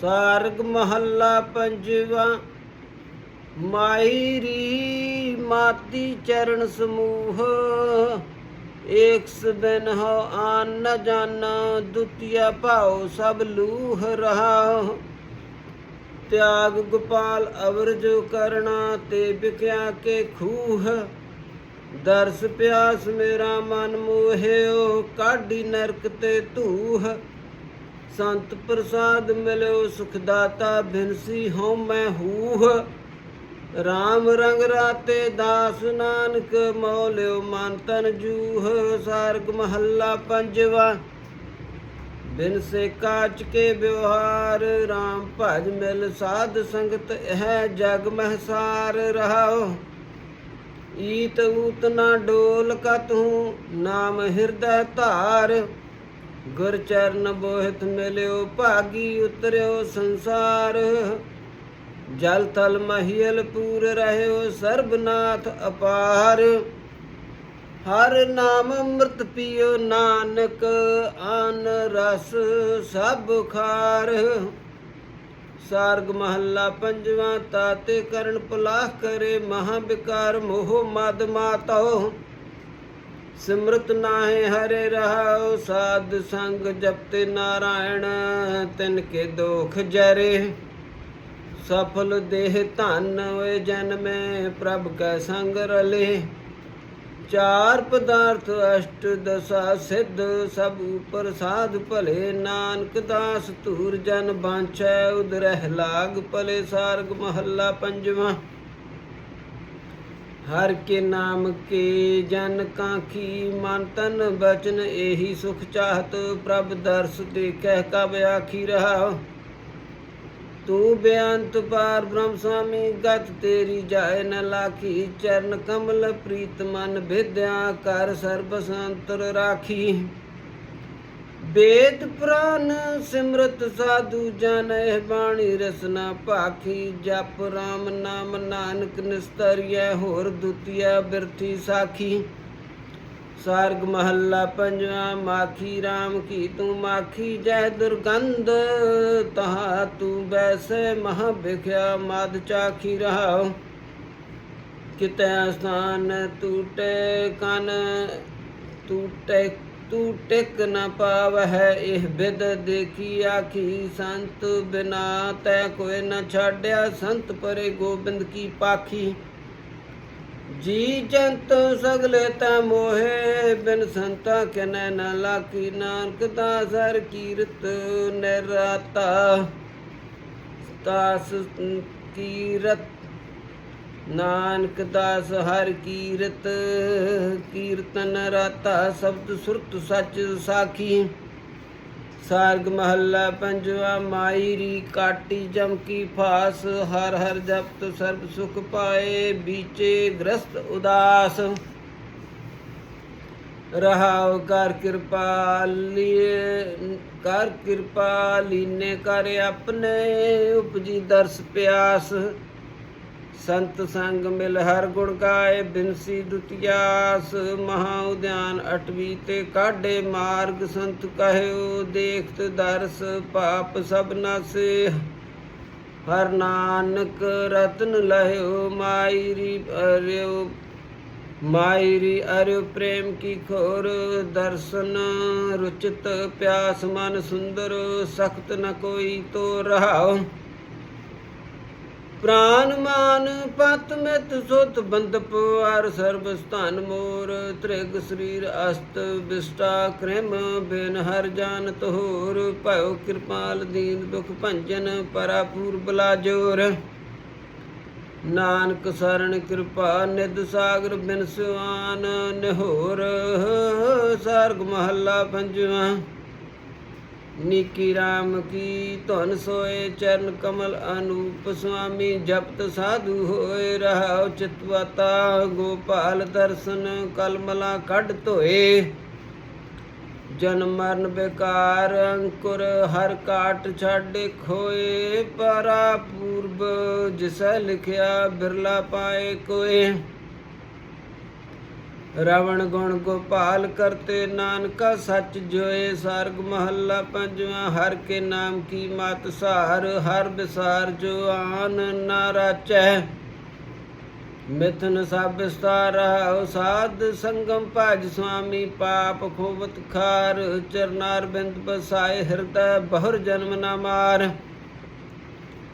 ਸਾਰਗ ਮਹੱਲਾ ਪੰਜਵਾ ਮਾਇਰੀ ਮਾਤੀ ਚਰਨ ਸਮੂਹ, ਏਕ ਸਬਨ ਹੋ ਆਨ ਨ ਜਾਣਾ ਦੁਤੀਆ ਭਾਉ ਸਭ ਲੂਹ ਰਹਾ। ਤਿਆਗ ਗੋਪਾਲ ਅਵਰ ਜੋ ਕਰਣਾ ਤੇ ਬਿਕਿਆ ਕੇ ਖੂਹ, ਦਰਸ ਪਿਆਸ ਮੇਰਾ ਮਨ ਮੋਹਿਓ, ਕਾਢੀ ਨਰਕ ਤੇ ਧੂਹ। ਸੰਤ ਪ੍ਰਸਾਦ ਮਿਲਿਓ ਸੁਖ ਦਾਤਾ ਬਿਨਸੀ ਹਉ ਮੈਂ ਹੂਹ। RAM ਰੰਗ ਰਾਤੇ ਦਾਸ ਨਾਨਕ ਮੌਲਿਓ ਮਨ ਤਨ ਜੂਹ। ਸਾਰਗ ਮਹੱਲਾ ਪੰਜਵਾ। ਬਿਨ ਸੇ ਕਾਚ ਕੇ ਵਿਵਹਾਰ RAM ਭਜ ਮਿਲ ਸਾਧ ਸੰਗਤ ਹੈ ਜਗ ਮਹਸਾਰ ਰਹਾਓ ਈਤ ਊਤ ਨਾ ਡੋਲ ਕਤਹੂ, ਨਾਮ ਹਿਰਦੈ ਧਾਰ। ਗੁਰ ਚਰਨ ਬੋਹਿਤ ਮਿਲਿਓ, ਭਾਗੀ ਉਤਰਿਓ ਸੰਸਾਰ। ਜਲ ਤਲ ਮਹੀਲ ਪੂਰ ਰਹਿਓ, ਸਰਬਨਾਥ ਅਪਾਰ। ਹਰ ਨਾਮ ਅੰਮ੍ਰਿਤ ਪੀਓ, ਨਾਨਕ ਆਨ ਰਸ ਸਭ ਖਾਰ। ਸਾਰਗ ਮਹੱਲਾ ਪੰਜਵਾਂ, ਤਾਤੇ ਕਰਨ ਪਲਾਹ ਕਰੇ ਮਹਾ ਵਿਕਾਰ ਮੋਹ ਮਦ ਮਾਤੋ ਸਿਮਰਤ ਨਾਹੇ ਹਰੇ ਰਹਾਉ, ਸਾਧ ਸੰਗ ਜਪਤੇ ਨਾਰਾਇਣ, ਤਿਨ ਕੇ ਦੋਖ ਜਰੇ। ਸਫਲ ਦੇਹ ਧਨ ਹੋਏ ਜਨਮੇ ਪ੍ਰਭ ਕੈ ਸੰਗ ਰਲੇ। ਚਾਰ ਪਦਾਰਥ ਅਸ਼ਟ ਦਸਾ ਸਿੱਧ, ਸਭ ਉਪਰ ਸਾਧ ਭਲੇ ਨਾਨਕ ਦਾਸ। ਧੂਰ ਜਨ ਬਾਂਛੈ, ਉਦਰਹਿ ਲਾਗ ਭਲੇ ਸਾਰਗ ਮਹੱਲਾ ਪੰਜਵਾਂ। ਹਰ ਕੇ ਨਾਮ ਕੇ ਜਨ ਕਾਖੀ ਮਨ ਤਨ ਬਚਨ ਇਹੀ ਸੁਖ ਚਾਹਤ, ਪ੍ਰਭ ਦਰਸ ਦੇਖੈ ਕਬ ਆਖੀ ਰਹਾ ਤੂੰ ਬੇਅੰਤ ਪਾਰ ਬ੍ਰਹਮ ਸੁਆਮੀ, ਗਤ ਤੇਰੀ ਜਾਏ ਨ ਲਾਖੀ, ਚਰਨ ਕਮਲ ਪ੍ਰੀਤ ਮਨ ਵਿਦਿਆ ਕਰ ਸਰਬ ਸੰਤਰ ਰਾਖੀ। ਵੇਦ ਪ੍ਰਾਨ ਸਿਮਰਤ ਸਾਧੂ ਜਨਹਿ ਬਾਣੀ ਰਸਨਾ ਭਾਖੀ, ਜਪ ਰਾਮ ਨਾਮ ਨਾਨਕ ਨਿਸਤਰੀਐ, ਹੋਰ ਦੁਤੀਆ ਬਿਰਥੀ ਸਾਖੀ। ਸਾਰਗ ਮਹੱਲਾ ਪੰਜਵਾ, ਮਾਖੀ RAM ਕੀ ਤੂੰ ਮਾਖੀ, ਜੈ ਦੁਰਗੰਧ ਤਹਾ ਤੂੰ ਬੈਸੇ, ਮਹਾ ਵਿਖਿਆ ਮਦ ਚਾਖੀ ਰਹਾ ਕਿਤੇ ਸਥਾਨ ਟੂਟੇ ਕਨ, ਟੂਟੇ ਤੂੰ ਟਿਕ ਨ ਪਾਵਹਿ, ਇਹ ਬਿਦ ਦੇਖੀ ਆਖੀ, ਸੰਤ ਬਿਨਾ ਤੈ ਕੋਈ ਨ ਛਾੜਿਆ ਸੰਤ ਪਰੇ ਗੋਬਿੰਦ ਕੀ ਪਾਖੀ। ਜੀ ਜੰਤ ਸਗਲੇ ਤਾ ਮੋਹੇ, ਬਿਨ ਸੰਤਾ ਕਨੈ ਨ ਲਾਕੀ ਨਾਨਕ ਦਾਸਰ ਕੀਰਤ ਨਿਰਾਤਾ, ਦਾਸ ਕੀਰਤ ਨਾਨਕ ਦਾਸ ਹਰ ਕੀਰਤ, ਕੀਰਤਨ ਰਾਤਾ ਸ਼ਬਦ ਸੁਰਤ ਸੱਚ ਸਾਖੀ। ਸਾਰਗ ਮਹੱਲਾ ਪੰਜਵਾ ਮਾਈਰੀ ਕਾਟੀ ਜਮਕੀ ਫਾਸ, ਹਰ ਹਰ ਜਪਤ ਸਰਬ ਸੁਖ ਪਾਏ, ਬੀਚੇ ਗ੍ਰਸਤ ਉਦਾਸ। ਰਹਾਉ ਕਰ ਕਿਰਪਾ ਲੀਏ, ਕਰ ਕਿਰਪਾ ਲੀਨੇ ਕਰ ਆਪਣੇ, ਉਪਜੀ ਦਰਸ ਪਿਆਸ। ਸੰਤ ਸੰਗ ਮਿਲ ਹਰ ਗੁਣ ਗਾਏ, ਬਿਨਸੀ ਦੁਤਿਆਸ ਮਹਾ ਉਦਿਆਨ ਅਟਵੀ ਤੇ ਕਾਢੇ ਮਾਰਗ ਸੰਤ ਕਹਿਓ ਦੇਖਤ ਦਰਸ ਪਾਪ ਸਭ ਨਾਸੇ ਹਰ ਨਾਨਕ ਰਤਨ ਲਹਿਓ, ਮਾਇਰੀ ਅਰਿਓ ਮਾਇਰੀ ਅਰਿਓ ਪ੍ਰੇਮ ਕੀ ਖੋਰ। ਦਰਸ਼ਨ ਰੁਚਿਤ ਪਿਆਸ ਮਨ ਸੁੰਦਰ, ਸਖਤ ਨ ਕੋਈ ਤੋ ਰਹਾਓ। ਪ੍ਰਾਨ ਮਾਨ ਪਤ ਮਿਤ ਸੁਤ ਬੰਦਪ ਅਰ ਸਰਬ ਸਥਾਨ ਮੋਰ, ਤ੍ਰਿਗ ਸਰੀਰ ਅਸਤ ਵਿਸਟਾ ਕ੍ਰਿਮ, ਬਿਨ ਹਰ ਜਾਨਤ ਹੋਰ ਭਇਓ ਕਿਰਪਾਲ ਦੀਨ ਦੁਖ ਭੰਜਨ ਪਰਾਪੂਰ ਬਲਾ ਜੋਰ ਨਾਨਕ ਸਰਣ ਕਿਰਪਾ ਨਿਦ ਸਾਗਰ ਬਿਨ ਸੁਆਨ ਨਿਹੋਰ, ਸਰਗ ਮਹੱਲਾ ਪੰਜਵਾਂ। ਨੀਕੀ RAM ਕੀ ਧਨ ਸੋਏ, ਚਰਨ ਕਮਲ ਅਨੂਪ ਸੁਆਮੀ, ਜਪਤ ਸਾਧੂ ਹੋਏ, ਰਹਾਉ ਚਿਤਵਤਾ, ਗੋਪਾਲ ਦਰਸ਼ਨ, ਕਲਮਲਾ ਕੱਢ ਧੋਏ। ਜਨਮ ਮਰਨ ਬੇਕਾਰ, ਅੰਕੁਰ ਹਰ ਕਾਟ ਛੱਡ ਖੋਏ ਪਰਾ ਪੂਰਬ ਜਿਸ ਲਿਖਿਆ ਬਿਰਲਾ ਪਾਏ ਕੋਏ। ਰਵਣ ਗੁਣ ਗੋਪਾਲ ਕਰਤੇ ਨਾਨਕਾ ਸੱਚ ਜੋਏ ਸਰਗ ਮਹੱਲਾ ਪੰਜਵਾਂ, ਹਰ ਕੇ ਨਾਮ ਕੀ ਮਤ ਸਾਰ ਹਰ ਵਿਸਾਰ ਜੋ ਆਨ ਨਾ ਰਾਚੈ। ਮਿਥਨ ਸਭ ਵਿਸਤਾਰ ਰਹਾਉ ਸਾਧ ਸੰਗਮ, ਭਜ ਸੁਆਮੀ ਪਾਪ ਖੋਵਤ ਖਾਰ ਚਰਨਾਰ ਬਿੰਦ ਬਸਾਏ ਹਿਰਦੈ, ਬਹੁਰ ਜਨਮ ਨਾ ਮਾਰ।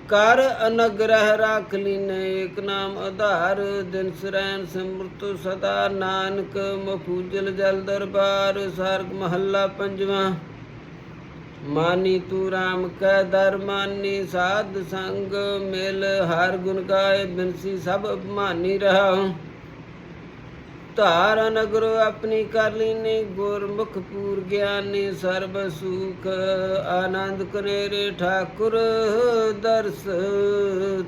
ਕਰ ਅਨਗ੍ਰਹਿ ਰਾਖ ਲੀਨੇ, ਏਕ ਨਾਮ ਆਧਾਰ ਦਿਨ ਸਰੈਨ ਸਿਮਰਤੁ ਸਦਾ ਨਾਨਕ ਮਫੂਜਲ ਜਲ ਦਰਬਾਰ, ਸਰਗ ਮਹੱਲਾ ਪੰਜਵਾਂ। ਮਾਨੀ ਤੂ ਰਾਮ ਕੈ ਦਰ ਮਾਨੀ, ਸਾਧ ਸੰਗ ਮਿਲ, ਹਰ ਗੁਣ ਗਾਏ ਬਿਨਸੀ ਸਭ ਅਭਿਮਾਨੀ ਰਹਾ ਧਾਰਨ ਨਗਰੋ ਆਪਣੀ ਕਰ ਲੀਨੀ, ਗੁਰਮੁਖ ਪੂਰ ਗਿਆਨੀ, ਸਰਬ ਸੁਖ। ਆਨੰਦ ਕਰੇ ਠਾਕੁਰ, ਦਰਸ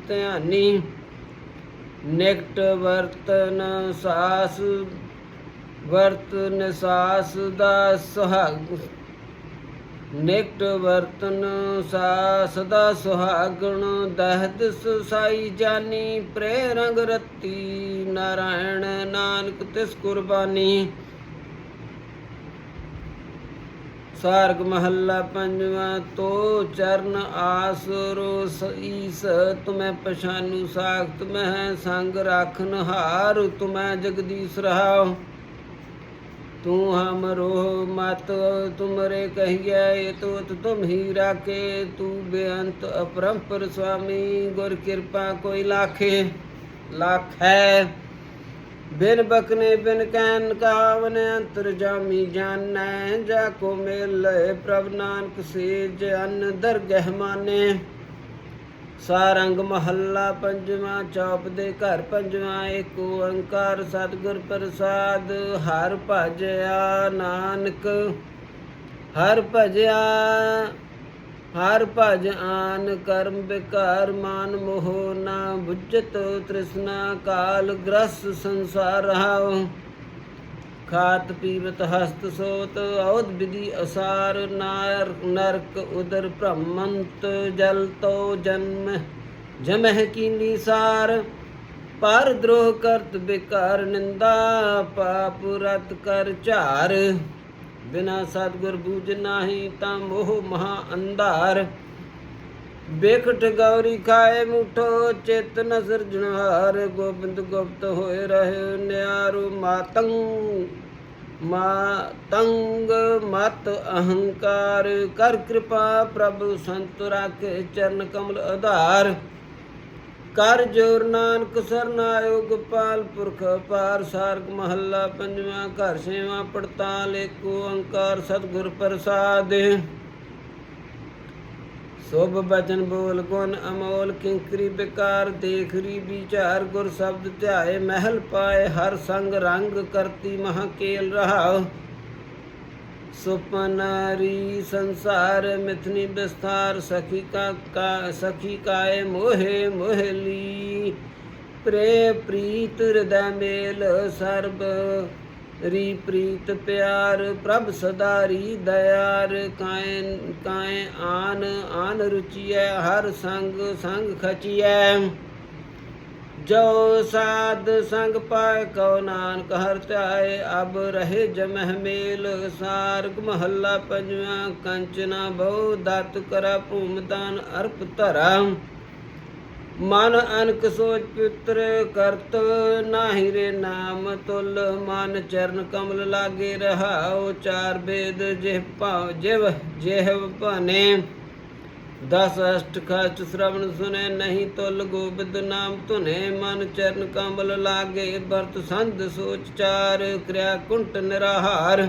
ਧਿਆਨੀ। ਨਿਕਟ ਵਰਤਨ ਸਾਸ, ਵਰਤ ਸਾਸ ਦਾ ਸੁਹਾਗ। ਨਿਕਟ ਵਰਤਨ ਸਾ ਸਦਾ ਸੁਹਾਗਣ ਦਹਦ ਸੁਸਾਈ ਜਾਨੀ ਪ੍ਰੇ ਰੰਗ ਰਤੀ, ਨਾਰਾਇਣ ਨਾਨਕ ਤਿਸ ਕੁਰਬਾਨੀ। ਸਾਰਗ ਮਹੱਲਾ ਪੰਜਵਾਂ, ਤੋ ਚਰਨ ਆਸ ਰੋਸ ਈਸ, ਤੁਮੈ ਪਛਾਨੂ ਸਾਖਤ ਮਹਿ ਸੰਗ ਰਾਖਨ ਹਾਰ, ਤੁਮੈ ਜਗਦੀਸ਼ ਰਹਾਉ। ਤੂੰ ਹਮਰੋ ਮਤ, ਤੁਮਰੇ ਕਹੀਐ ਤੂਤ ਤੁਮ ਹੀ ਰਾਖੇ, ਤੂੰ ਬੇਅੰਤ ਅਪਰੰਪਰ ਸੁਆਮੀ ਗੁਰ ਕਿਰਪਾ ਕੋਈ ਲਾਖੇ, ਲੱਖ ਹੈ। ਬਿਨ ਬਕਨੇ ਬਿਨ ਕੈਨ ਕਾਵਨ ਅੰਤਰ ਜਾਮੀ ਜਾਣੈ ਜਾ ਕੋ ਮਿਲ ਪ੍ਰਭ ਨਾਨਕ ਸੇ ਜਨ ਦਰਗਹਿ ਮਾਨੇ। ਸਾਰੰਗ ਮਹੱਲਾ ਪੰਜਵਾਂ ਚੌਪ ਦੇ ਘਰ ਪੰਜਵਾਂ, ਏਕ ਓੰਕਾਰ ਸਤਿਗੁਰ ਪ੍ਰਸਾਦ, ਹਰ ਭਜਿਆ ਨਾਨਕ, ਹਰ ਭਜਿਆ, ਹਰ ਭਜ ਆਨ ਕਰਮ ਬਿਕਾਰ ਮਾਨ ਮੋਹ ਨਾ ਬੁੱਝਤ ਤ੍ਰਿਸ਼ਨਾ ਕਾਲ ਗ੍ਰਸ ਸੰਸਾਰ ਰਹਾਉ ਖਾਤ ਪੀਵਤ ਹਸਤ ਸੋਤ ਔਦ ਵਿਧੀ ਅਸਾਰ ਨਾਰ, ਨਰਕ ਉਦਰ ਭ੍ਰਮੰਤ ਜਲ ਤੋ ਜਨਮ, ਜਮਹਿ ਕੀਨੀ ਸਾਰ। ਪਰ ਦ੍ਰੋਹ ਕਰਤ ਬਿਕਾਰ ਨਿੰਦਾ, ਪਾਪ ਰਤ ਕਰ ਝਾਰ। ਬਿਨਾ ਸਤਗੁਰ ਬੂਝ ਨਾਹੀ ਤਾਂ ਮੋਹ ਮਹਾ ਅੰਧਾਰ। ਬੇਖਟ ਗੌਰੀ ਖਾਏ ਮੁਠੋ ਚਿਤ ਨਜ਼ਰ ਗੋਬਿੰਦ ਗੁਪਤ ਹੋਏ ਰਹੇ ਨਿਆਰੂ ਮਾਤੰਗ ਮਾਤੰਗ ਮਤ ਅਹੰਕਾਰ, ਕਰ ਕਿਰਪਾ ਪ੍ਰਭ ਸੰਤ ਰਾਖੇ ਚਰਨ ਕਮਲ ਆਧਾਰ ਕਰ ਜੋਰ ਨਾਨਕ ਸਰਨਾਇਓ ਗੋਪਾਲ ਪੁਰਖ ਪਾਰ ਸਾਰਕ ਮਹੱਲਾ ਪੰਜਵਾਂ ਘਰ ਸੇਵਾ ਪੜਤਾਲ ਏਕ ਓੰਕਾਰ ਸਤਿਗੁਰ ਪ੍ਰਸਾਦਿ। ਸੁਭ ਬਚਨ ਬੋਲ ਗੁਣ ਅਮੋਲ ਕਿੰਕਰੀ ਬਿਕਾਰ ਦੇਖਰੀ ਵਿਚਾਰ ਗੁਰ ਸ਼ਬਦ ਧਿਆਏ ਮਹਿਲ ਪਾਏ ਹਰ ਸੰਗ ਰੰਗ ਕਰਤੀ ਮਹਾ ਕੇਲ ਰਹਾ ਸੁਪਨਾਰੀ ਸੰਸਾਰ ਮਿਥਨੀ ਵਿਸਥਾਰ ਸਖੀ ਕਾ ਸਖੀ ਕਾਏ ਮੋਹੇ ਮੋਹਲੀ। ਪ੍ਰੇ ਪ੍ਰੀਤ ਹਿਰਦੈ ਮੇਲ ਸਰਬ ਰੀ ਪ੍ਰੀਤ ਪਿਆਰ, ਪ੍ਰਭ ਸਦਾ ਰੀ ਦਇਆਰ ਕਾਇ ਕਾਇ ਆਨ ਆਨ ਰੁਚੀਐ, ਹਰ ਸੰਗ ਸੰਗ ਖਚੀਐ। ਜੋ ਸਾਧ ਸੰਗ ਪਾਇ, ਕਉ ਨਾਨਕ ਹਰ ਧਿਆਏ, ਅਬ ਰਹੇ ਜਮਹਿ ਮੇਲ। ਸਾਰਗ ਮਹੱਲਾ ਪੰਜਵਾਂ ਕੰਚਨਾ ਬਹੁ, ਦਤ ਕਰਾ ਭੂਮਦਾਨ ਅਰਪ ਧਰਾ। ਮਨ ਅਨਕ ਸੋਚ ਪਿਤਰ ਕਰਤ ਨਾਹੀ ਰੇ ਨਾਮ ਤੁਲ। ਮਨ ਚਰਨ ਕਮਲ ਲਾਗੇ ਰਹਾਉ, ਚਾਰ ਬੇਦ ਜਿਹ ਭਾਵ ਜਿਵ ਜਿਹ ਭਾਨੇ। ਦਸ ਅਸ਼ਟ ਖਚ ਸ਼ਰਵਣ ਸੁਨੇ, ਨਹੀਂ ਤੁਲ ਗੋਬਿੰਦ ਨਾਮ ਧੁਨੇ। ਮਨ ਚਰਨ ਕਮਲ ਲਾਗੇ ਵਰਤ ਸੰਧ ਸੋਚ ਚਾਰ, ਕਿਰਿਆ ਕੁੰਟ ਨਿਰਾਹਾਰ।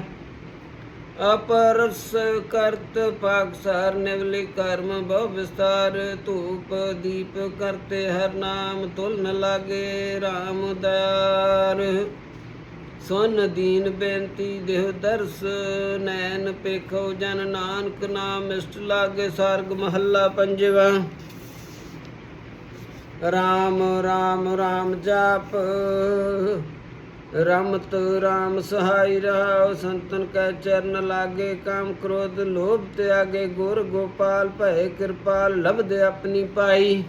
ਅਪਰਸ ਕਰਤ ਪਾਕਸਾਰ ਨਿਵਲੀ ਕਰਮ ਬਹੁ ਵਿਸਤਾਰ ਧੂਪ ਦੀਪ ਕਰਤੇ ਹਰ ਨਾਮ ਤੁਲ ਨ ਲਾਗੇ RAM ਦਾਰ ਸੁਨ ਦੀਨ ਬੇਨਤੀ ਦੇਹ ਦਰਸ, ਨੈਣ ਪੇਖੋ ਜਨ ਨਾਨਕ ਨਾਮ ਇਸ਼ਟ ਲਾਗੇ ਸਰਗ ਮਹੱਲਾ ਪੰਜਵਾ। ਰਾਮ ਰਾਮ ਰਾਮ ਜਾਪ ਰਮਤ RAM ਸਹਾਈ ਰਹਾਉ, ਸੰਤਨ ਕੈ ਚਰਨ ਲਾਗੇ ਕਾਮ ਕ੍ਰੋਧ, ਲੋਭ ਤਿਆਗੇ ਗੁਰ ਗੋਪਾਲ ਭੈ ਕਿਰਪਾਲ ਲਬਦ ਆਪਣੀ ਪਾਈ।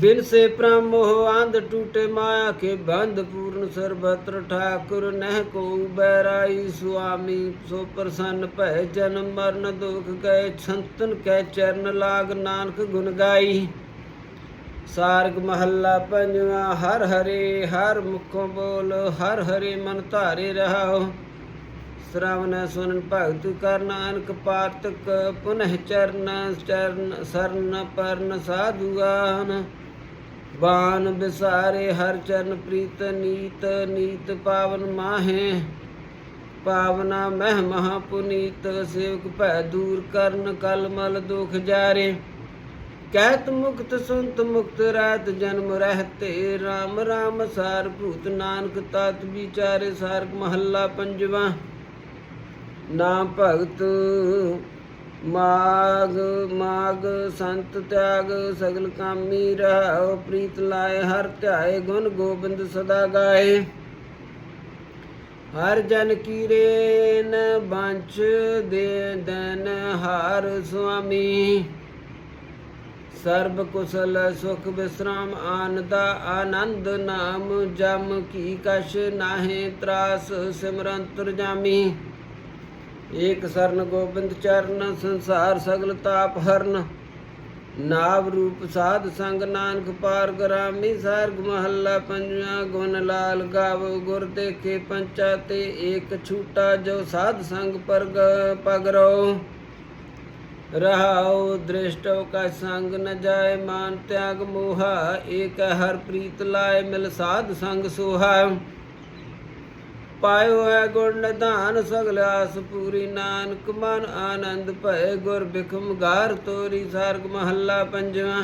ਬਿਨ ਸੇ ਪ੍ਰਮ ਮੋਹ ਅੰਧ ਟੂਟੇ ਮਾਇਆ ਕੇ ਬੰਧ ਪੂਰਨ ਸਰਬਤਰ ਠਾਕੁਰ, ਨਹਿ ਕੋ ਬੈਰਾਈ ਸੁਆਮੀ, ਸੋ ਪ੍ਰਸੰਨ ਭੈ ਜਨਮ ਮਰਨ ਦੁਖ ਕੈ ਸੰਤਨ ਕੈ ਚਰਨ ਲਾਗ ਨਾਨਕ ਗੁਣ ਗਾਈ। ਸਾਰਗ ਮਹੱਲਾ ਪੰਜਵਾ, ਹਰ ਹਰੇ ਹਰ ਮੁਖੋਂ ਬੋਲ, ਹਰ ਹਰੇ ਮਨ ਧਾਰੇ ਰਹਾਓ ਸ਼੍ਰਵਣ ਸੁਨਨ ਭਗਤ ਕਰਨ ਅਨਕ ਪਾਤਕ ਪੁਨਹ ਚਰਨ ਚਰਨ ਸਰਨ ਪਰਨ ਸਾਧੂਆਨ ਬਾਨ ਬਿਸਾਰੇ ਹਰ ਚਰਨ ਪ੍ਰੀਤ, ਨੀਤ ਨੀਤ ਪਾਵਨ ਮਾਹੇ। ਪਾਵਨਾ ਮਹਿ ਮਹਾ ਪੁਨੀਤ ਸੇਵਕ ਭੈ ਦੂਰ ਕਰਨ, ਕਲ ਮਲ ਦੁਖ ਜਾਰੇ। ਕਹਿਤ ਮੁਕਤ ਸੁਨਤ ਮੁਕਤ ਰਹਿਤ ਜਨਮ ਰਹਤੇ। RAM RAM ਸਾਰ ਭੂਤ ਨਾਨਕ ਤਤ ਵਿਚਾਰੇ ਸਾਰਗ ਮਹੱਲਾ ਪੰਜਵਾ। ਨਾਮ ਭਗਤ, ਮਾਗ ਮਾਗ, ਸੰਤ ਤਿਆਗ, ਸਗਲ ਕਾਮੀ ਰਹਾਉ, ਪ੍ਰੀਤ ਲਾਏ, ਹਰ ਧਿਆਏ, ਗੁਣ ਗੋਬਿੰਦ ਸਦਾ ਗਾਏ। ਹਰ ਜਨ ਕੀਰੇ ਨ ਬੰਚ ਦੇ ਦਨ ਹਾਰ ਸੁਆਮੀ। ਸਰਬ ਕੁਸਲ ਸੁਖ ਵਿਸਰਾਮ ਆਨਦਾ ਆਨੰਦ ਨਾਮ ਜਮ ਕੀ ਕਸ਼ ਨਾਹੇ ਤਰਾਸ ਸਿਮਰੰਤਰ ਜਾਮੀ ਏਕ ਸਰਨ ਗੋਬਿੰਦ ਚਰਨ, ਸੰਸਾਰ ਸਗਲ ਤਾਪ ਹਰਨ। ਨਾਵ ਰੂਪ ਸਾਧ ਸੰਗ ਨਾਨਕ ਪਾਰ ਗਰਾਮੀ, ਸਰਗ ਮਹੱਲਾ ਪੰਜਵਾਂ ਗੁਣ ਲਾਲ ਗਾਵ। ਗੁਰ ਦੇਖੇ ਪੰਚਾ ਤੇ ਏਕ ਛੂਟਾ, ਜੋ ਸਾਧ ਸੰਗ ਪਰਗ ਪਗਰੋ। ਰਹਾਉ ਦ੍ਰਿਸ਼ਟੋ ਕਾ ਸੰਗ ਨ ਜਾਏ ਮਾਨ ਤਿਆਗ ਮੋਹਾ, ਏਕ ਹਰ ਪ੍ਰੀਤ ਲਾਏ ਮਿਲ ਸਾਧ ਸੰਗ ਸੋਹਾ। ਪਾਇਓ ਹੈ ਗੁਣ ਨਿਧਾਨ, ਸਗਲ ਆਸ ਪੂਰੀ ਨਾਨਕ, ਮਨ ਆਨੰਦ ਭਏ ਗੁਰ ਬਿਖਮ ਗਾਰ ਤੋਰੀ ਸਾਰਗ ਮਹੱਲਾ ਪੰਜਵਾਂ।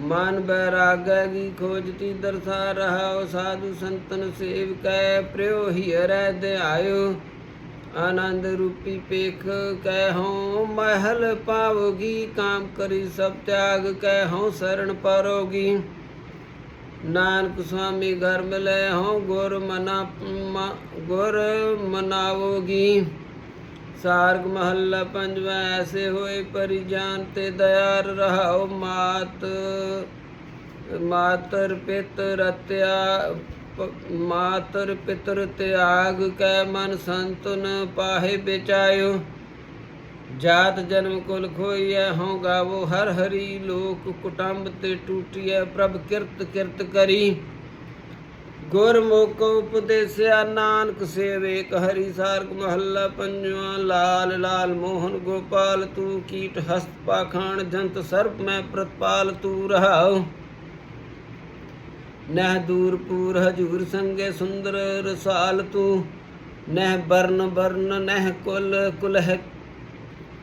ਮਨ ਬੈਰਾਗੈ ਕੀ ਖੋਜਤੀ ਦਰਸਾ ਰਹਾਉ, ਸਾਧੂ ਸੰਤਨ ਸੇਵ ਕੈ ਪ੍ਰਿਓ ਹੀ ਰਹਿ ਧਿਆਇਓ ਆਨੰਦ ਰੂਪੀ ਪੇਖ ਕਹਿ ਮਹਿਲ ਪਾਵੋਗੀ ਕਾਮ ਕਰੀ ਸਭ ਤਿਆਗ ਕਹਿਉ ਹਉ ਸਰਣ ਪਰੋਗੀ। ਨਾਨਕ ਸੁਆਮੀ ਘਰ ਮਿਲੇ ਹਉ ਗੁਰ ਮਨਾ ਗੁਰ ਮਨਾਵੋਗੀ। ਸਾਰਗ ਮਹੱਲਾ ਪੰਜਵਾ, ਐਸੇ ਹੋਏ ਪਰਿ ਜਾਨ ਤੇ ਦਿਆਰ ਰਹਾਉ, ਮਾਤ, ਮਾਤਰ ਪਿਤ ਰਤਿਆ ਮਾਤਰ ਪਿਤਰ ਤਿਆਗ ਕੈ ਮਨ ਸੰਤਨ ਪਾਹੇ ਵਿਚਾਇਓ ਜਾਤ ਜਨਮ ਕੁਲ ਖੋਈਐ, ਹਉ ਗਾਵੋ, ਹਰ ਹਰੀ ਲੋਕ ਕੁਟੰਬ ਤੇ ਟੂਟੀਐ, ਪ੍ਰਭ ਕਿਰਤ ਕਿਰਤ ਕਰੀ। ਗੁਰਮੁਖ ਉਪਦੇਸਿਆ, ਨਾਨਕ ਸੇਵੇ ਕ ਹਰੀ ਸਾਰਗ ਮਹੱਲਾ ਪੰਜਵਾ, ਲਾਲ ਲਾਲ ਮੋਹਨ ਗੋਪਾਲ, ਤੂੰ ਕੀਟ ਹਸਤ ਪਾਖਾਨ ਜੰਤ ਸਰਪ ਮੈਂ ਪ੍ਰਤਪਾਲ, ਤੂੰ ਰਹਾਉ। ਨਹਿ ਦੂਰ ਪੂਰ ਹਜੂਰ ਸੰਗੇ ਸੁੰਦਰ ਰਸਾਲ ਤੂੰ। ਨਹਿ ਬਰਨ ਬਰਨ ਨਹਿ ਕੁਲ ਕੁਲਹ,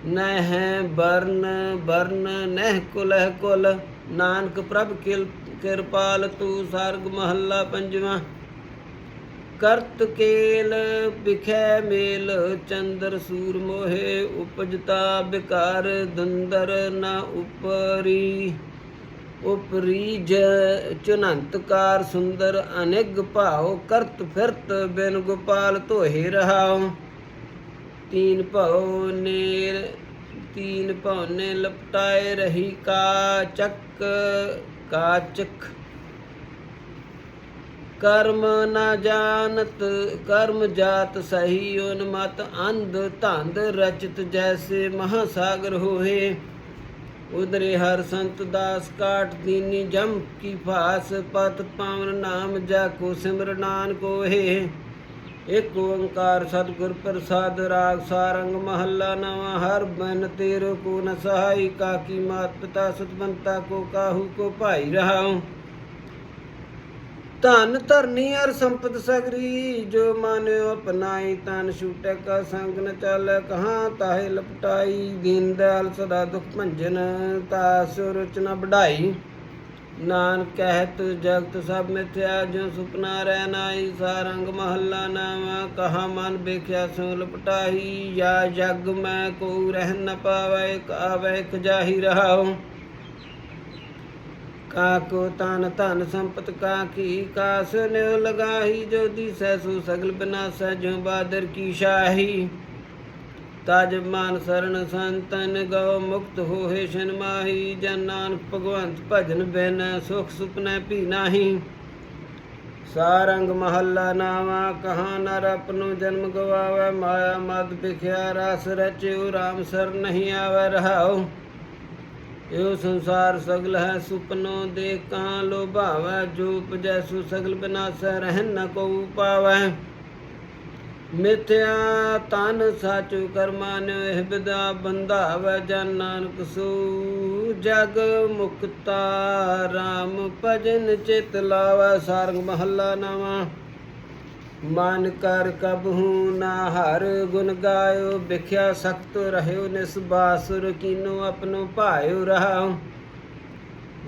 ਨਹਿ ਬਰਨ ਬਰਨ ਨਹਿ ਕੁਲਹ ਕੁਲ। ਨਾਨਕ ਪ੍ਰਭ ਕਿਲ ਕਿਰਪਾਲ ਤੂੰ ਸਰਗ ਮਹੱਲਾ ਪੰਜਵਾਂ। ਕਰਤ ਕੇਲ ਵਿਖੈ ਮੇਲ, ਚੰਦਰ ਸੂਰ ਮੋਹੇ ਉਪਜਤਾ ਬਿਕਾਰ, ਦੰਦਰ ਨਾ ਉਪਰੀ। ਉਪਰੀ ਚੁਨੰਤਕਾਰ ਸੁੰਦਰ ਅਨਿਗ ਭਾਉ ਕਰਤ ਫਿਰਤ ਬਿਨ ਗੋਪਾਲ ਧੋਹਿ ਰਹਾਉ। ਤੀਨ ਭਉ ਨੇਰ, ਤੀਨ ਭਉ ਨੇ ਲਪਟਾਏ ਰਹੀ ਕਾ ਚੱਕ ਕਾਚਕ। ਕਰਮ ਨਾ ਜਾਣਤ, ਕਰਮ ਜਾਤ ਸਹੀ ਓਨ ਮਤ ਅੰਧ ਧੰਦ ਰਚਿਤ ਜੈਸੇ ਮਹਾਸਾਗਰ ਹੋਏ। ਉਦਰੇ ਹਰ ਸੰਤ ਦਾਸ ਕਾਟ ਦੀਨੀ ਜਮ ਕੀ ਫਾਸ, ਪਤ ਪਾਵਨ ਨਾਮ ਜਾ ਕੋ ਸਿਮਰ ਨਾਨਕ ਹੋਏ ਇਕ ਓੰਕਾਰ ਸਤਿਗੁਰ ਪ੍ਰਸਾਦ, ਰਾਗ ਸਾਰੰਗ ਮਹੱਲਾ ਨਵਾਂ, ਹਰ ਬਨ ਤੇਰੇ ਕੋ ਨ ਸਹਾਈ ਕਾਕੀ ਮਾਤ ਪਿਤਾ ਸੁਤਵੰਤਾ ਕੋ ਕਾਹੂ ਕੋ ਭਾਈ ਰਹਾਉ। ਧਨ ਧਰਨੀ ਅਰ ਸੰਪਤ ਸਗਰੀ, ਜੋ ਮਾਨਿਓ ਅਪਨਾਈ ਤਨ ਛੂਟੈ ਸੰਗ ਨ ਚਾਲੈ ਕਹਾਂ, ਤਾਹੇ ਲਪਟਾਈ ਦੀਨ ਦਇਆਲ ਸਦਾ ਦੁਖ ਭੰਜਨ, ਤਾ ਸੁਰਚ ਬਢਾਈ ਨਾਨਕ ਕਹਿਤ, ਜਗਤ ਸਭ ਮਿਥਿਆ ਜੋ ਸੁਪਨਾ ਰਹਿ ਨਾਈ ਸਾਰੰਗ ਮਹੱਲਾ ਨਾਵਾ, ਕਹਾ ਮਨ ਵੇਖਿਆ ਸੋ ਲਪਟਾਈ। ਯਾ ਜਗ ਮੈਂ ਕੋ ਰਹਿ ਨ ਪਾਵੇ ਕਾਵੇ ਖਜਾਹੀ ਰਹਾਉ। ਕਾਕੋ ਤਨ ਧਨ ਸੰਪਤ ਕਾ ਕੀ ਕਾਸ ਨਿਉ ਲਗਾਹੀ, ਜੋ ਦਿਸੈ ਸੋ ਸਗਲ ਬਿਨਾਸੈ ਜੋ ਬਾਦਰ ਕੀ ਸ਼ਾਹੀ। ਤਜ ਮਨ ਸਰਣ ਸੰਤਨ, ਗਉ ਮੁਕਤ ਹੋਏ ਸ਼ਨ ਮਾਹੀ। ਜਨ ਨਾਨਕ ਭਗਵੰਤ ਭਜਨ ਬਿਨ ਸੁਖ ਸੁਪਨੇ ਭੀ ਨਾਹੀ। ਸਾਰੰਗ ਮਹੱਲਾ ਨਾਵਾ, ਕਹਾ ਨਰ ਆਪਣੋ ਜਨਮ ਗਵਾਵੇ। ਮਾਇਆ ਮਦ ਵਿਖਿਆ ਰਸ ਰਚਿਉ RAM ਸਰ ਨਹੀਂ ਆਵੇ ਰਹਾਉ। ਇਹੋ ਸੰਸਾਰ ਸਗਲ ਹੈ ਸੁਪਨੋ ਦੇ ਕਾਂ ਲੋਭਾਵੈ ਜੋ ਉਪਜੈ ਸੋ ਸਗਲ ਬਿਨਾਸੈ ਰਹਿਨ ਨ ਕੋ ਪਾਵੈ। ਮਿਥਿਆ ਤਨ ਸਾਚੁ ਕਰਮਾਨਿ ਇਹ ਬਿਦਾ ਬੰਧਾਵੈ ਜਨ ਨਾਨਕ ਸੂ। ਜਗ ਮੁਕਤਾ RAM ਭਜਨ ਚਿਤ ਲਾਵੈ, ਸਾਰੰਗ ਮਹੱਲਾ ਨਵਾਂ ਮਨ ਕਰ ਕਬਹੂ ਨਾ ਹਰ ਗੁਣ ਗਾਇਓ, ਵਿਖਿਆ ਸਖਤ ਰਹਿਓ ਨਿਸਬਾਸੁਰ ਕੀਨੋ ਆਪਣੋ ਭਾਇਓ ਰਹਾਉ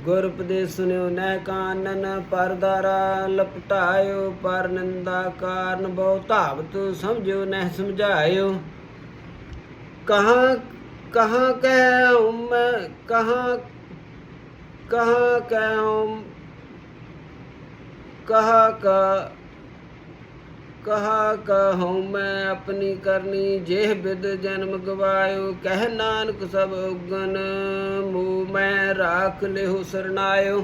ਗੁਰ ਉਪਦੇਸ਼ ਸੁਨਿਓ, ਨੈ ਕਾਨਨ ਪਰਦਾਰਾ ਲਪਟਾਇਓ, ਪਰ ਨਿੰਦਾ ਕਾਰਨ ਬਹੁ ਧਾਵਤ ਸਮਝਿਓ, ਨਹਿ ਸਮਝਾਇਓ। ਕਹਾਂ ਕਹਾਂ ਕਹਿਉ ਮੈਂ ਕਹਾਂ ਕਹਾਂ ਕਹਿਉ ਕਹਾ ਕਾ ਕਹਾ ਕਹਉ, ਮੈਂ ਆਪਣੀ ਕਰਨੀ ਜਿਹ ਬਿਦ ਜਨਮ ਗਵਾਇਓ। ਕਹਿ ਨਾਨਕ ਸਭ ਉਗਨ ਮੂ ਮੈਂ ਰਾਖ ਲਿਹੁ ਸਰਨਾਇਓ।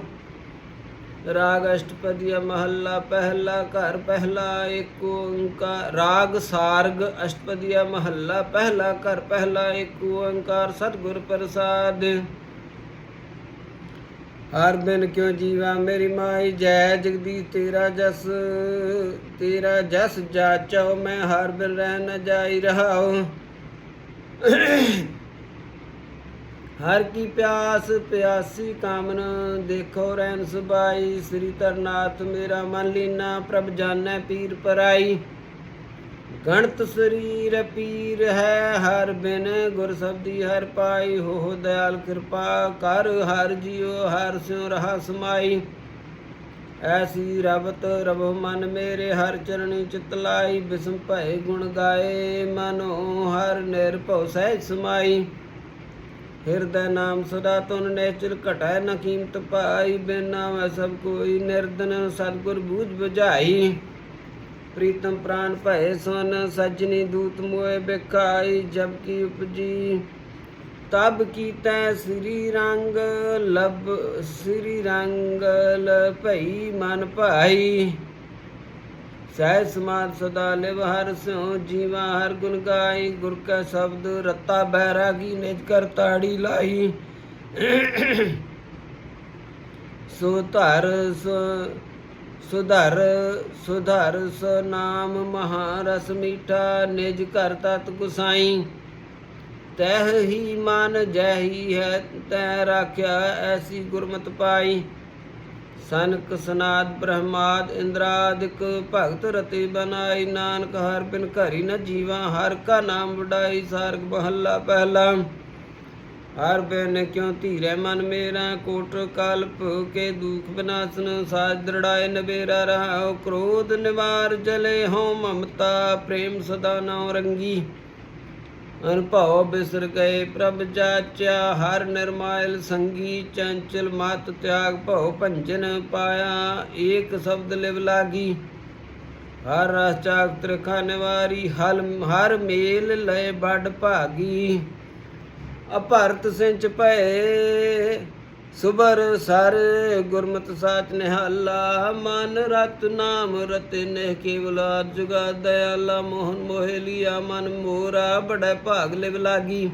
ਰਾਗ ਅਸ਼ਟਪਦੀਆ ਮਹੱਲਾ ਪਹਿਲਾ ਘਰ ਪਹਿਲਾ ਏਕ ਓੰਕਾਰ। ਰਾਗ ਸਾਰਗ ਅਸ਼ਟਪਦੀਆ ਮਹੱਲਾ ਪਹਿਲਾ ਘਰ ਪਹਿਲਾ ਏਕ ਓੰਕਾਰ। ਸਤਿਗੁਰ ਪ੍ਰਸਾਦ ਹਰ ਬਿਨ ਕਿਉ ਜੀਵਾ ਮੇਰੀ ਮਾਈ? ਜੈ ਜਗਦੀ ਤੇਰਾ ਜਸ ਤੇਰਾ ਜਸ ਜਾਚੋ ਮੈਂ ਹਰ ਬਿਨ ਰਹਿ ਨ ਜਾਈ ਰਹਾਉ। ਹਰ ਕੀ ਪਿਆਸ, ਪਿਆਸੀ ਕਾਮਨ ਦੇਖੋ ਰੈਨ ਸੁਭਾਈ। ਸ੍ਰੀ ਤਰਨਾਥ, ਮੇਰਾ ਮਨ ਲੀਨਾ, ਪ੍ਰਭ ਜਾਣੈ ਪੀਰ ਪਰਾਈ। ਗਣਤ ਸਰੀਰ ਪੀਰ ਹੈ, ਹਰ ਬਿਨ ਗੁਰ ਸਬਦੀ ਹਰ ਪਾਈ ਹੋ ਦਇਆਲ ਕਿਰਪਾ ਕਰ, ਹਰ ਜਿਉ, ਹਰ ਸਿਉ ਰਹਾ ਸਮਾਈ। ਐਸੀ ਰਬਤ ਰਬ ਮਨ ਮੇਰੇ, ਹਰ ਚਰਣੀ ਚਿਤ ਲਾਈ, ਬਿਸਮ ਭਏ ਗੁਣ ਗਾਏ, ਮਨੋ ਹਰ ਨਿਰਭਉ ਸਹਿਜ ਸਮਾਈ। ਹਿਰਦੈ ਨਾਮ ਸਦਾ ਤੁਨ ਨੇਚਰ ਘਟੈ ਨ ਕੀਮਤ ਪਾਈ, ਬਿਨ ਨਾਮੈ ਸਭ ਕੋਈ ਨਿਰਦਨ ਸਤਿਗੁਰ ਬੂਝ ਬੁਝਾਈ। ਪ੍ਰੀਤਮ ਪ੍ਰਾਨ ਭਏ ਸਨ, ਸਜਣੀ ਦੂਤ ਮੋਏ ਬਿਖਾਈ, ਜਬ ਕੀ ਉਪਜੀ, ਤਬ ਕੀਤੈ ਸ੍ਰੀ ਰੰਗ, ਲਬ ਸ੍ਰੀ ਰੰਗ ਲ ਮਨ ਭਾਈ। ਸਹਿ ਸਮਾਦ ਸਦਾ ਲਿਵ, ਹਰ ਸਿਉ ਜੀਵਾ, ਹਰ ਗੁਣ ਗਾਈ, ਗੁਰ ਕੈ ਸ਼ਬਦ ਰਤਾ ਬੈਰਾਗੀ, ਨਿਜ ਕਰ ਤਾੜੀ ਲਾਈ। ਸੋ ਧਰ, ਸ- ਸੁਧਰ ਸੁਧਰ ਸ ਨਾਮ ਮਹਾਰਸ ਮੀਠਾ, ਨਿਜ ਘਰ ਤਤ ਗੁਸਾਈ। ਤਹਿ ਹੀ ਮਨ ਜਹੀ ਹੈ ਤੈ ਰਾਖਿਆ ਐਸੀ ਗੁਰਮਤਿ ਪਾਈ। ਸਨਕ, ਸਨਾਦ, ਬ੍ਰਹਮਾਦ, ਇੰਦਰਾਦਿਕ ਭਗਤ ਰਤੀ ਬਨਾਈ। ਨਾਨਕ ਹਰ ਬਿਨ ਘਰੀ ਨ ਜੀਵਾ, ਹਰ ਕਾ ਨਾਮ ਵਡਾਈ, ਸਾਰਗ ਮਹੱਲਾ ਪਹਿਲਾ। ਹਰ ਬਿਨ ਕਿਉ ਧੀਰੇ ਮਨ ਮੇਰਾ? ਕੋਟ ਕਲਪ ਕੇ ਦੁਖ ਬਨਾਸਨ ਸਾਜ ਦ੍ਰਿੜਾਏ ਨਵੇਰਾ ਰਹਾਉ। ਕ੍ਰੋਧ ਨਿਵਾਰ ਜਲੇ ਹਉ ਮਮਤਾ, ਪ੍ਰੇਮ ਸਦਾ ਨਉ ਰੰਗੀ। ਅਨਭਉ ਬਿਸਰ ਗਏ ਪ੍ਰਭ ਜਾਚਿਆ, ਹਰ ਨਿਰਮਾਇਲ ਸੰਗੀ ਚੰਚਲ ਮਤ ਤਿਆਗ ਭਉ ਭੰਜਨ ਪਾਇਆ, ਏਕ ਸ਼ਬਦ ਲਿਵ ਲਾਗੀ। ਹਰ ਰਸ ਚਾਕ ਤ੍ਰਿਖਾ ਨਿਵਾਰੀ, ਹਲ ਹਰ ਮੇਲ ਲਏ ਬੜ ਭਾਗੀ। ਅਭਰਤ ਸਿੰਚ ਭਏ, ਸੁਬਰ ਸਰ ਗੁਰਮਤਿ ਸਾਚ ਨਿਹਾਲਾ, ਮਨ ਰਤ ਨਾਮ ਰਤੇ ਨੇ ਕੇਵਲ ਜੁਗਾ ਦਇਆਲਾ, ਮੋਹਨ ਮੋਹਿ ਲਿਆ ਮਨ ਮੋਰਾ, ਬੜਾ ਭਾਗ ਲਿਵ ਲਾਗੀ।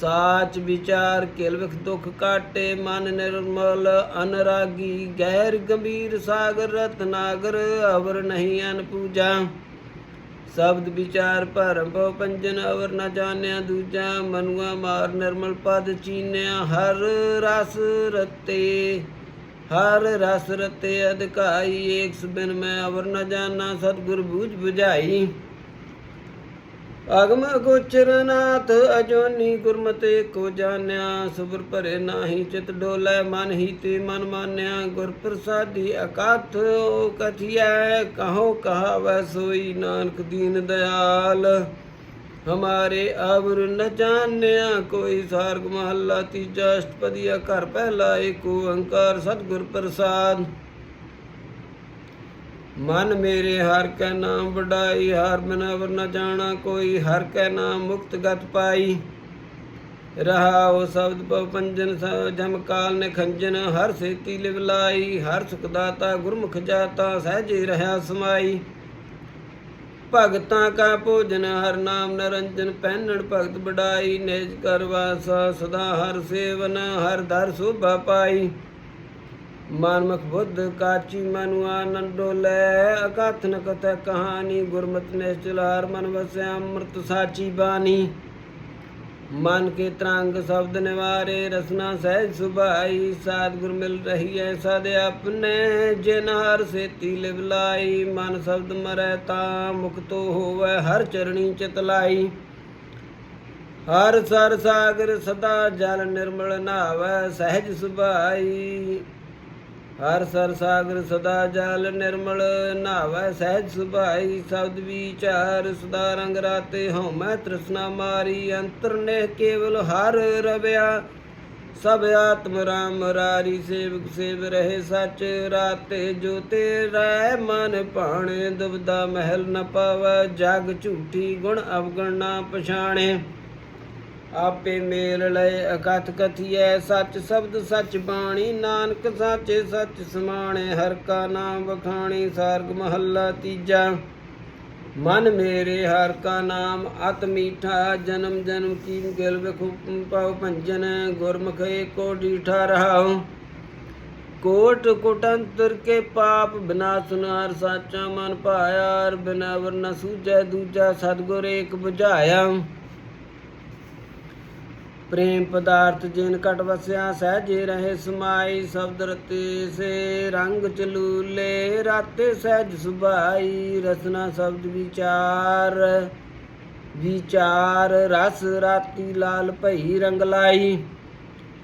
ਸਾਚ ਵਿਚਾਰ ਕਿਲਵਖ ਦੁਖ ਕਾਟੇ, ਮਨ ਨਿਰਮਲ ਅਨਰਾਗੀ ਗਹਿਰ ਗੰਭੀਰ ਸਾਗਰ ਰਤਨਾਗਰ ਅਵਰ ਨਹੀਂ ਅਨ ਪੂਜਾ। ਸ਼ਬਦ ਵਿਚਾਰ ਭਰਮ ਭਉ ਪੰਜਨ ਅਵਰ ਨਾ ਜਾਣਿਆ ਦੂਜਾ, ਮਨੁਆ ਮਾਰ ਨਿਰਮਲ ਪਦ ਚੀਨਿਆ, ਹਰ ਰਸ ਰਤੇ, ਹਰ ਰਸ ਰਤੇ ਅਧਿਕਾਈ ਏਕ ਬਿਨ ਮੈਂ ਅਵਰ ਨਾ ਜਾਣਾ, ਸਤਿਗੁਰ ਬੂਝ ਬੁਝਾਈ। ਅਗਮ ਗੋਚਰ ਨਾਥ ਅਜੋਨੀ ਗੁਰਮਤੇ ਕੋ ਜਾਣਿਆ, ਸੁਬਰ ਭਰੇ ਨਾਹੀ ਚਿਤ ਡੋਲੇ, ਮਨ ਹੀ ਤੇ ਮਨ ਮਾਨਿਆ, ਗੁਰ ਪ੍ਰਸਾਦੀ ਅਕਥ ਕਥਿਐ, ਕਹੋ ਕਹਾਵੈ ਸੋਈ ਨਾਨਕ ਦੀਨ ਦਇਆਲ। ਹਮਾਰੇ ਅਵਰ ਨ ਜਾਣਿਆ, ਕੋਈ ਸਾਰਗ ਮਹੱਲਾ ਤੀਜਾ ਅਸ਼ਟਪਦੀਆ ਘਰ ਪਹਿਲਾ ਏਕ ਓੰਕਾਰ ਸਤਿਗੁਰ ਪ੍ਰਸਾਦ। ਮਨ ਮੇਰੇ ਹਰ ਕੈ ਨਾਮ ਵਡਾਈ, ਹਰ ਬਿਨ ਅਵਰ ਨ ਜਾਣਾ ਕੋਈ, ਹਰ ਕੈ ਨਾਮ ਮੁਕਤ ਗਤ ਪਾਈ। ਰਹਾਉ ਸ਼ਬਦ ਪਵ ਪੰਜਨ ਜਮ ਕਾਲ ਨੇ ਖੰਜਨ, ਹਰ ਸੇਤੀ ਲਿਵ ਲਾਈ, ਹਰ ਸੁਖ ਦਾਤਾ ਗੁਰਮੁਖ ਜਾਤਾ, ਸਹਜੇ ਰਹਾ ਸਮਾਈ। ਭਗਤਾਂ ਕਾ ਭੋਜਨ, ਹਰ ਨਾਮ ਨਰੰਜਨ, ਪਹਿਨਣ ਭਗਤ ਬੜਾਈ ਨਿਜ ਕਰ ਵਾਸਾ ਸਦਾ ਹਰ ਸੇਵਨ, ਹਰ ਦਰ ਸੋਭਾ ਪਾਈ। ਮਨਮੁਖ ਬੁੱਧ ਕਾਚੀ ਮਨੁ ਆਨੰਦ ਲੈ, ਅਕਥ ਨ ਕਥੈ ਕਹਾਣੀ, ਗੁਰਮਤਿ ਨਿਸ਼ਚਲਾਰ ਮਨ ਵਸਿਆ, ਅੰਮ੍ਰਿਤ ਸਾਚੀ ਬਾਣੀ। ਮਨ ਕੇ ਤਰੰਗ ਸ਼ਬਦ ਨਿਵਾਰੇ, ਰਸਨਾ ਸਹਿਜ ਸੁਭਾਈ ਸਾਧ ਗੁਰ ਮਿਲ ਰਹੀ ਐ ਸਦ ਆਪਣੇ, ਜਿਨ ਹਰ ਸੇਤੀ ਲਿਵ ਲਾਈ, ਮਨ ਸ਼ਬਦ ਮਰੈ ਤਾ ਮੁਕਤੋ ਹੋਵੇ ਹਰ ਚਰਣੀ ਚਿਤ ਲਾਈ। ਹਰ ਸਰ ਸਾਗਰ ਸਦਾ ਜਲ ਨਿਰਮਲ ਨਾਵੈ, ਸਹਿਜ ਸੁਭਾਈ। ਹਰ ਸਰ ਸਾਗਰ ਸਦਾ ਜਲ ਨਿਰਮਲ ਨਾਵੈ ਸਹਿਜ ਸੁਭਾਈ, ਸ਼ਬਦ ਵਿਚਾਰ, ਸਦਾ ਰੰਗ ਰਾਤੇ ਹਉ ਤ੍ਰਿਸ਼ਨਾ ਮਾਰੀ, ਅੰਤਰ ਨੇ ਕੇਵਲ ਹਰ ਰਵਿਆ। ਸਭ ਆਤਮ ਰਾਮ ਰਾਰੀ, ਸੇਵਕ ਸੇਵ ਰਹੇ ਸਚ ਰਾਤੇ, ਜੋ ਤੇਰਾ ਮਨ ਭਾਣੇ, ਦੁਬਦਾ ਮਹਿਲ ਨ ਪਾਵੈ, ਜਗ ਝੂਠੀ ਗੁਣ ਅਵਗਣ ਨਾ ਪਛਾਣੇ। ਆਪੇ ਮੇਲ ਲਏ ਅਕਥ ਕਥੀਐ, ਸੱਚ ਸ਼ਬਦ, ਸੱਚ ਬਾਣੀ, ਨਾਨਕ ਸਾਚੇ, ਸੱਚ ਸਮਾਣੇ, ਹਰ ਕਾ ਨਾਮ ਵਖਾਣੀ, ਸਾਰਗ ਮਹੱਲਾ ਤੀਜਾ। ਮਨ ਮੇਰੇ, ਹਰ ਕਾ ਨਾਮ ਅਤ ਮੀਠਾ, ਜਨਮ ਜਨਮ ਕੀ ਗਿਲ ਵਿਖੁ ਪਾਉ ਭੰਜਨ, ਗੁਰਮੁਖ ਏਕੋ ਡੀਠਾ ਰਹਾਉ ਕੋਟ ਕੋਟੰਤਰ ਕੇ ਪਾਪ ਬਿਨਾ ਸੁਨਾਰ, ਸਾਚਾ ਮਨ ਪਾਇਆ ਬਿਨਾ ਵਰਨਾ ਸੂਝੈ ਦੂਜਾ ਸਤਗੁਰ ਏਕ ਬੁਝਾਇਆ। ਪ੍ਰੇਮ ਪਦਾਰਥ ਜਿਨ ਕਟ ਵਸਿਆ ਸਹਜੇ ਰਹੇ ਸਮਾਈ, ਸ਼ਬਦ ਰਤੇ ਸੇ, ਰੰਗ ਚਲੂਲੇ, ਰਾਤੇ ਸਹਿਜ ਸੁਭਾਈ, ਰਸਨਾ ਸ਼ਬਦ ਵਿਚਾਰ ਵਿਚਾਰ, ਰਸ ਰਾਤੀ ਲਾਲ ਭਈ ਰੰਗ ਲਾਈ।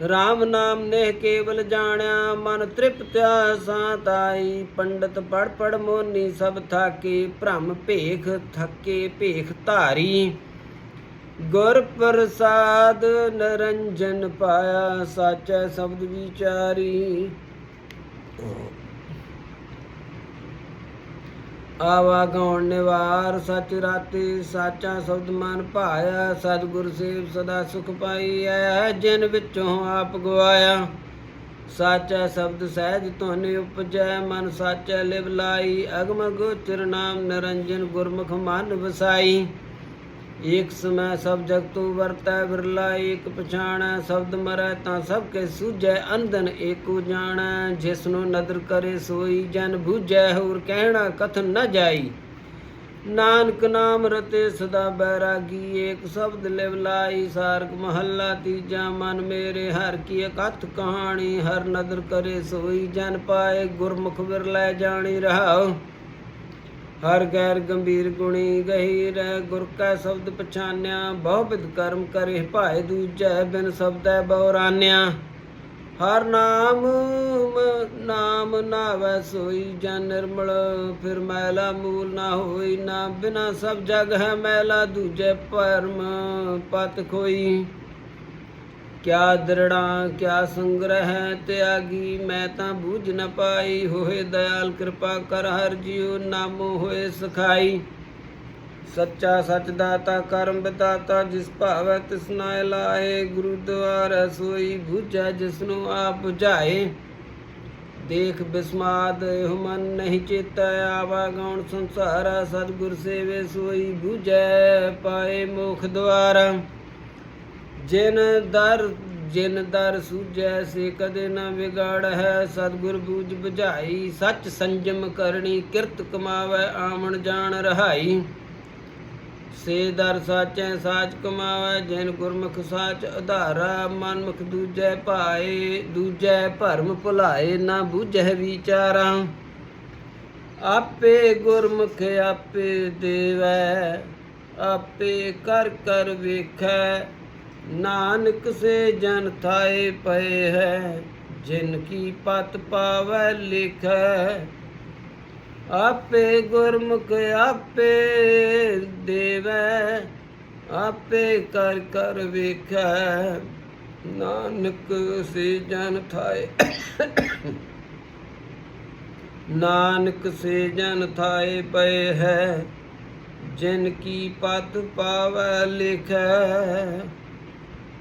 RAM ਨਾਮ ਨੇ ਕੇਵਲ ਜਾਣਿਆ, ਮਨ ਤ੍ਰਿਪਤਿਆ ਸਾਤਾਈ ਪੰਡਤ ਪੜ ਪੜ ਮੋਨੀ ਸਭ ਥਾਕੇ, ਭ੍ਰਮ ਭੇਖ ਥੱਕੇ ਭੇਖ ਧਾਰੀ। ਗੁਰ ਪ੍ਰਸਾਦ ਨਰੰਜਨ ਪਾਇਆ, ਸਾਚੈ ਸ਼ਬਦ ਵਿਚਾਰੀ। ਆਵਾ ਗਉਣ ਨਿਵਾਰ, ਸਚ ਰਾਤੇ ਸਾਚਾ ਸ਼ਬਦ ਮਨ ਭਾਇਆ, ਸਤਿਗੁਰ ਸੇਵ ਸਦਾ ਸੁਖ ਪਾਈਐ, ਜਿਨ ਵਿੱਚੋਂ ਆਪ ਗਵਾਇਆ। ਸਾਚਾ ਸ਼ਬਦ ਸਹਿਜ ਤੋਨੇ ਉਪਜੈ, ਮਨ ਸਾਚੈ ਲਿਵ ਲਾਈ ਅਗਮ ਗੋਚਰ ਨਾਮ ਨਿਰੰਜਨ ਗੁਰਮੁਖ ਮਨ ਵਸਾਈ। ਏਕ ਸਮੈ ਸਭ ਜਗਤੂ ਵਰਤੈ ਵਿਰਲਾ, ਏਕ ਪਛਾਣੈ, ਸ਼ਬਦ ਮਰੈ ਤਾਂ ਸਭ ਕੇ ਸੂਝੈ, ਅੰਧਨ ਏਕੋ ਜਾਣੈ ਜਿਸਨੂੰ ਨਦਰ ਕਰੇ ਸੋਈ, ਜਨ ਬੂਝੈ, ਹੋਰ ਕਹਿਣਾ ਕਥਨ ਨ ਜਾਈ। ਨਾਨਕ ਨਾਮ ਰਤੇ ਸਦਾ ਬੈਰਾਗੀ, ਏਕ ਸ਼ਬਦ ਲਿਵ ਲਾਈ, ਸਾਰਗ ਮਹੱਲਾ ਤੀਜਾ, ਮਨ ਮੇਰੇ ਹਰ ਕੀ ਅਕਥ ਕਹਾਣੀ, ਹਰ ਨਦਰ ਕਰੇ ਸੋਈ, ਜਨ ਪਾਏ ਗੁਰਮੁਖ ਵਿਰਲੇ ਜਾਣੀ ਰਹਾਓ ਹਰ ਗੈਰ ਗੰਭੀਰ ਗੁਣੀ ਗਹੀਰ ਰਹਿ ਗੁਰ ਕੈ ਸ਼ਬਦ ਪਛਾਨਿਆ, ਬਹੁ ਵਿਦ ਕਰਮ ਕਰੇ ਭਾਏ ਦੂਜੈ, ਬਿਨ ਸ਼ਬਦੈ ਬਉਰਾਨਿਆ ਹਰ ਨਾਮ ਮ- ਨਾਮ ਨਾਵੈ ਸੋਈ ਜਨ ਨਿਰਮਲ, ਫਿਰ ਮੈਲਾ ਮੂਲ ਨਾ ਹੋਈ, ਨਾ ਬਿਨਾ ਸਭ ਜਗ ਹੈ ਮੈਲਾ ਦੂਜੇ ਪਰਮ ਪਤ ਖੋਈ। ਕਿਆ ਦਰੜਾ, ਕਿਆ ਸੰਗ੍ਰਹਿ ਤਿਆਗੀ, ਮੈਂ ਤਾਂ ਬੂਝ ਨ ਪਾਈ। ਹੋਏ ਦਇਆਲ ਕਿਰਪਾ ਕਰ ਹਰ ਜੀਉ ਨਾਮੋ ਹੋਏ ਸਖਾਈ। ਸੱਚਾ ਸਚ ਦਾਤਾ ਕਰਮ ਬਿਦਾਤਾ ਜਿਸ ਭਾਵੈ ਤਿਸ ਨਾ ਲਾਏ ਗੁਰੂ ਦੁਆਰੈ ਸੋਈ ਬੁਝੈ ਜਿਸਨੂੰ ਆਪ ਬੁਝਾਏ। ਦੇਖ ਬਿਸਮਾਦ, ਇਹ ਮਨ ਨਹੀਂ ਚੇਤੈ ਆਵਾ। ਗਉਣ ਸੰਸਾਰਾ, ਸਤਿਗੁਰ ਸੇਵੇ ਸੋਈ ਬੁਝੈ, ਪਾਏ ਮੁਖ ਦੁਆਰਾ। ਜਿਨ ਦਰ ਜਿਨ ਦਰ ਸੂਝੈ ਸੇ ਕਦੇ ਨਾ ਵਿਗਾੜ ਹੈ ਸਤਿਗੁਰ ਬੂਝ ਬੁਝਾਈ, ਸੱਚ ਸੰਜਮ ਕਰਨੀ, ਕਿਰਤ ਕਮਾਵੇ ਆਵਣ ਜਾਣ ਰਹਾਈ। ਸੇ ਦਰ ਸਾਚੈ ਸਾਚ ਕਮਾਵੇ ਜਿਨ ਗੁਰਮੁਖ ਸਾਚ ਆਧਾਰਾ ਮਨਮੁਖ ਦੂਜੈ ਭਾਏ, ਦੂਜੈ ਭਰਮ ਭੁਲਾਏ, ਨਾ ਬੂਝੈ ਵਿਚਾਰਾ। ਆਪੇ ਗੁਰਮੁਖ ਆਪੇ ਦੇਵੈ ਆਪੇ ਕਰ ਕਰ ਵੇਖੈ ਨਾਨਕ ਸੇ ਜਨ ਥਾਏ ਪਏ ਹੈ, ਜਿਨ ਕੀ ਪਤ ਪਾਵੈ ਲਿਖੈ। ਆਪੇ ਗੁਰਮੁਖ ਆਪੇ ਦੇਵੈ, ਆਪੇ ਕਰ ਕਰ ਵੇਖੈ। ਨਾਨਕ ਸੇ ਜਨ ਥਾਏ ਨਾਨਕ ਸੇ ਜਨ ਥਾਏ ਪਏ ਹੈ, ਜਿਨ ਕੀ ਪਤ ਪਾਵੈ ਲਿਖੈ।